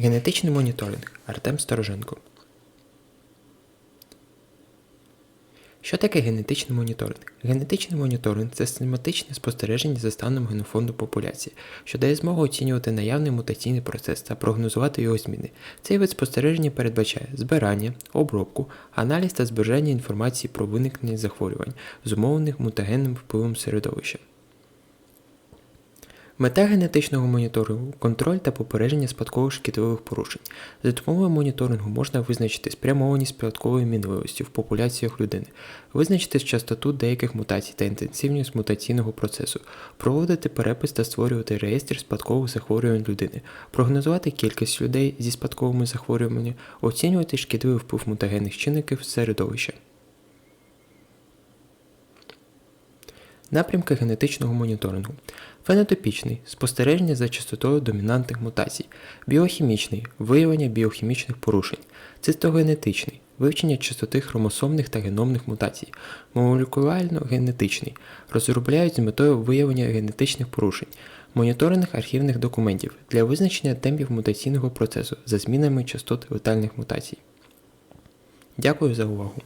Генетичний моніторинг Артем Стороженко. Що таке генетичний моніторинг? Генетичний моніторинг це систематичне спостереження за станом генофонду популяції, що дає змогу оцінювати наявний мутаційний процес та прогнозувати його зміни. Цей вид спостереження передбачає збирання, обробку, аналіз та збереження інформації про виникнення захворювань, зумовлених мутагенним впливом середовища. Мета генетичного моніторингу контроль та попередження спадкових шкідливих порушень. За допомогою моніторингу можна визначити спрямованість спадкової мінливості в популяціях людини, визначити частоту деяких мутацій та інтенсивність мутаційного процесу, проводити перепис та створювати реєстр спадкових захворювань людини, прогнозувати кількість людей зі спадковими захворюваннями, оцінювати шкідливий вплив мутагенних чинників в Напрямки генетичного моніторингу. Фенотипічний спостереження за частотою домінантних мутацій, біохімічний виявлення біохімічних порушень, цистогенетичний вивчення частоти хромосомних та геномних мутацій, молекулярно-генетичний розробляють з метою виявлення генетичних порушень, моніторинг архівних документів для визначення темпів мутаційного процесу за змінами частот летальних мутацій. Дякую за увагу.